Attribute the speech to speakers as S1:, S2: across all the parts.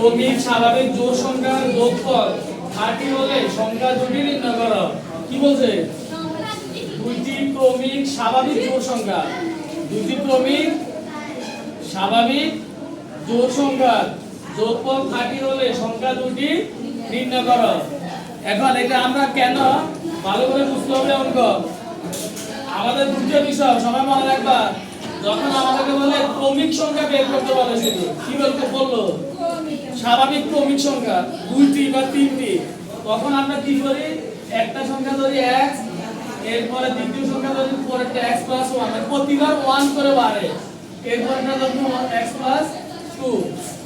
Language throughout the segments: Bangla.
S1: ক্রমিক স্বাভাবিক জোড় সংখ্যার যোগফল আটটি হলে সংখ্যা দুটি নির্ণয় করো কি বলছে? দুইটি ক্রমিক স্বাভাবিক জোড় সংখ্যা। দুইটি ক্রমিক স্বাভাবিক জোড় সংখ্যা। যোগফল থার্টি হলে সংখ্যা দুটি নির্ণয় করো এখন এটা আমরা কেন? ভালো করে বুঝতে হবে অঙ্ক। আমাদের দুটো বিষয়, সবাই মনে রাখবা যখন আমাদেরকে বলে ক্রমিক সংখ্যা বের করতে বলে শুধু কি বলতে বলল? স্বাভাবিক ক্রমিক সংখ্যা, দুইটি বা তিনটি। তখন আমরা কি করি? একটা সংখ্যা ধরি x, এরপরে দ্বিতীয় সংখ্যা ধরি, পরেরটা x প্লাস ওয়ান প্রতিবার ওয়ান করে বাড়ে। এরপরটা ধরুন x প্লাস টু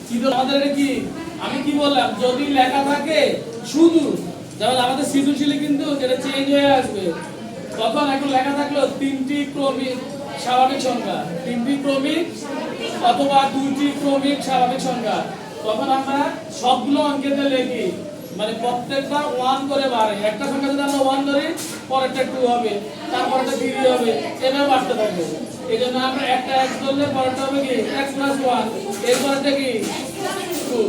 S1: কিন্তু আমাদের কি, আমি কি বললাম? যদি লেখা থাকে শুধু, যেমন আমাদের সৃজনশীলে কিন্তু যেটা চেঞ্জ হয়ে আসবে, তখন এখন লেখা থাকল তিনটি ক্রমিক স্বাভাবিক সংখ্যা। তিনটি ক্রমিক অথবা দুইটি ক্রমিক স্বাভাবিক সংখ্যা। তখন আমরা সবগুলো অঙ্কেতে লিখি। মানে প্রত্যেকবার ওয়ান করে বাড়ে একটা সংখ্যা যদি আমরা ওয়ান ধরি, পরেরটা টু হবে। তারপরটা থ্রি হবে। এভাবে বাড়তে থাকবে এই জন্য আমরা একটা এক্স ধরলে পরেরটা হবে কি? এক্স প্লাস ওয়ান এরপরটা কি? টু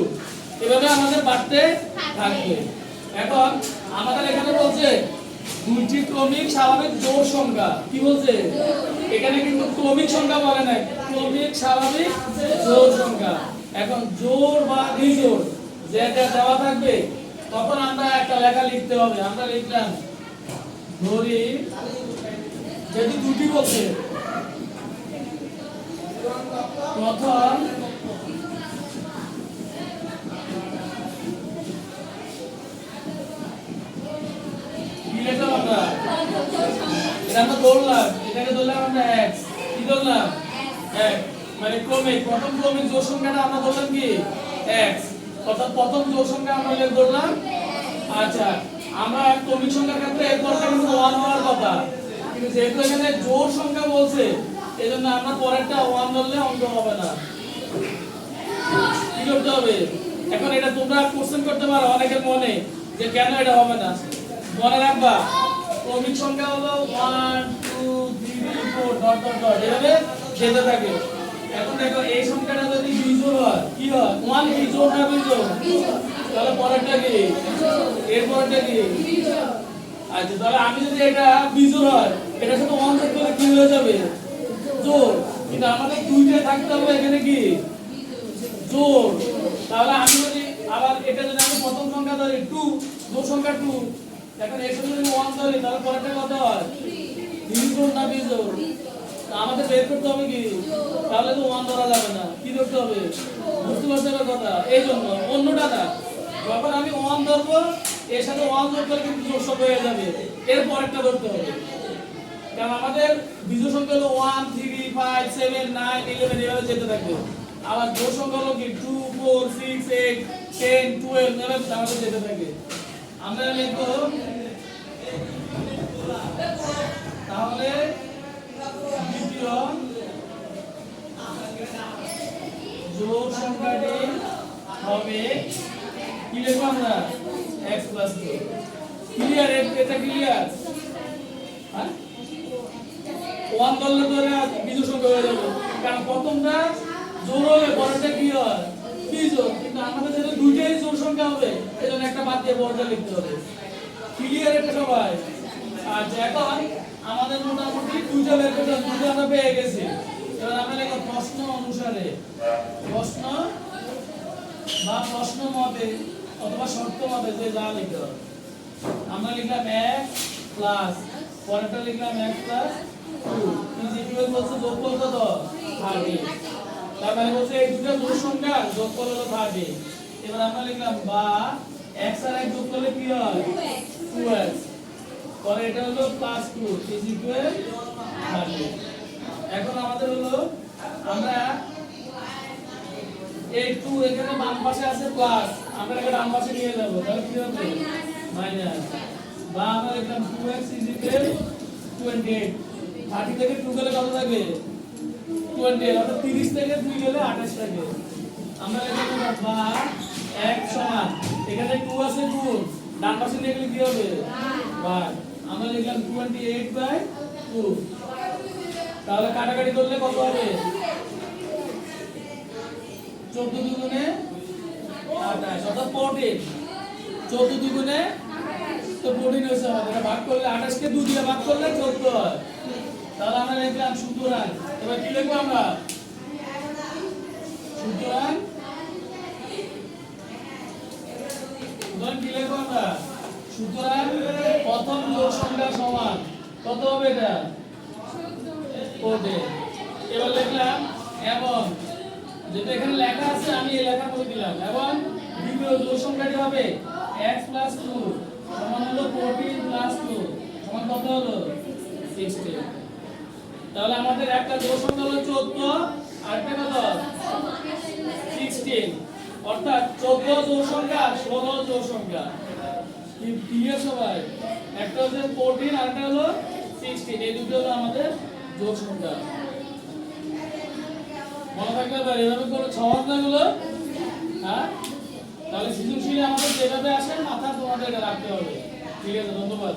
S1: এভাবে আমাদের বাড়তে থাকবে। এখন আমাদের এখানে বলছে দুইটি ক্রমিক স্বাভাবিক জোড় সংখ্যা। কি বলছে? এখানে কিন্তু ক্রমিক সংখ্যা বলে নাই। ক্রমিক স্বাভাবিক জোড় সংখ্যা। এখন জোড় বা বিজোড় যেটা দেওয়া থাকবে, তখন আমরা একটা লেখা লিখতে হবে। আমরা লিখলাম, ধরি যেহেতু দুটি বলছে প্রথম আমরা ধরলাম, এটাকে ধরলাম আমরা x কি ধরলাম? x মানে ক্রমিক প্রথম ক্রমিক জোড় সংখ্যাটা আমরা ধরলাম কি? x অর্থাৎ প্রথম জোড় সংখ্যা আমরা ধরলাম আচ্ছা আমরা ক্রমিক সংখ্যার ক্ষেত্রে এরপরটা কিন্তু 1 হওয়ার কথা। কিন্তু যেহেতু এখানে জোড় সংখ্যা বলছে, এজন্য আমরা পরেরটা 1 ধরলে অঙ্ক হবে না। কি করতে হবে? এখন এটা তোমরা কোশ্চেন করতে পারো অনেকের মনে যে কেন এটা হবে না। মনে রাখবা ক্রমিক সংখ্যা হলো one two three four dot dot dot এভাবে যেতে থাকে। এখন দেখো, এই সংখ্যাটা যদি বিজোড় হয়, কি হয়? ওয়ান বিজোড় না বিজোড় তাহলে পরেরটা কি? এরপরটা কি? আচ্ছা তাহলে আমি যদি এটা বিজোড় হয় এটার সাথে ওয়ান যোগ করলে কি হয়ে যাবে? জোড়। কিন্তু আমাদের দুইটা থাকতে হবে এখানে কি? জোড়। তাহলে আমি যদি আবার এটা যদি আমি প্রথম সংখ্যা ধরি টু জোড় সংখ্যা টু এখন আমাদের বের সংখ্যা হলো one three five seven nine eleven এভাবে যেতে থাকবে। আবার জোড় সংখ্যা হলো কি? Two four six eight ten twelve এভাবে আমাদের যেতে থাকে আমরা লিখব তাহলে দ্বিতীয় জোড় সংখ্যাটি হবে কি লিখব আমরা? x প্লাস টু ক্লিয়ার এটা ক্লিয়ার হ্যাঁ? ওয়ান ধরলে ধরে বিজু সংখ্যা হয়ে যাবে। কারণ প্রথমটা জোর হবে পরেরটা কি হয়? বিজোড় কিন্তু আমাদের যেহেতু দুইটাই জোর সংখ্যা হবে, এজন্য একটা বাদ দিয়ে বড়টা লিখতে হবে। ক্লিয়ার এটা সবাই? আচ্ছা এখন আমাদের মোটামুটি দুইটা বের আমরা পেয়ে গেছি। আমরা লিখব প্রশ্ন অনুসারে। প্রশ্ন বা প্রশ্ন মতে অথবা শর্ত মতে যে যা লিখতে আমরা লিখলাম এক প্লাস পরেরটা লিখলাম এক প্লাস টু ইজিকুয়াল বলছে যোগফল কত? থার্টি তার মানে বলছে এই দুটো জোড় সংখ্যা যোগফল হলো থার্টি এবার আমরা লিখলাম বা x আর এক যোগ করলে কি হয়? টু এক্স পরে এটা হলো প্লাস টু ইজিকুয়াল থার্টি এখন আমাদের হলো আমরা এই টু এখানে বাম পাশে আছে প্লাস আমরা এটা ডান পাশে নিয়ে যাব, তাহলে কি হবে? মাইনাস বা আমরা লিখলাম 2x 28 30 থেকে 2 গেলে কত থাকে 20 অর্থাৎ 30 থেকে 2 গেলে 28 থাকে আমরা লিখলাম বা x সমান এখানে 2 আছে 2 ডান পাশে নিয়ে কি হবে? বাই আমরা লিখলাম 28 বাই 2 তাহলে কাটাকাটি করলে কত হবে? চোদ্দ দুগুণে আঠাশ, অর্থাৎ প্রোটিন চোদ্দ দুগুণে, তো প্রোটিন হয়েছে ভাগ করলে আঠাশকে দু দিয়ে ভাগ করলে চোদ্দ হয়। তাহলে আমরা লিখলাম সুতরাং। এবার কি লিখব আমরা? সুতরাং সুতরাং কি সুতরাং প্রথম জোড় সংখ্যা সমান। কত হবে এটা? এবার লিখলাম, এবং যেটা এখানে লেখা আছে, আমি এই লেখা করে দিলাম। এবং দ্বিতীয় জোড় সংখ্যাটি হবে x 2 সমান হলো 14 2 সমান কত হলো? 16 তাহলে আমাদের একটা সংখ্যা হলো 14 আর একটা কত? 16 অর্থাৎ 14 জোড় সংখ্যা 16 জোড় সংখ্যা কি ক্লিয়ার সবাই? একটা হচ্ছে 14 আর একটা হলো 16 এই দুটো হলো আমাদের জোড় সংখ্যা মনে থাকবে এবার এভাবে কোনো করে সমাধানগুলো হ্যাঁ? তাহলে সৃজনশীলে আমাদের যেভাবে আসে মাথা তোমাদের রাখতে হবে। ঠিক আছে, ধন্যবাদ।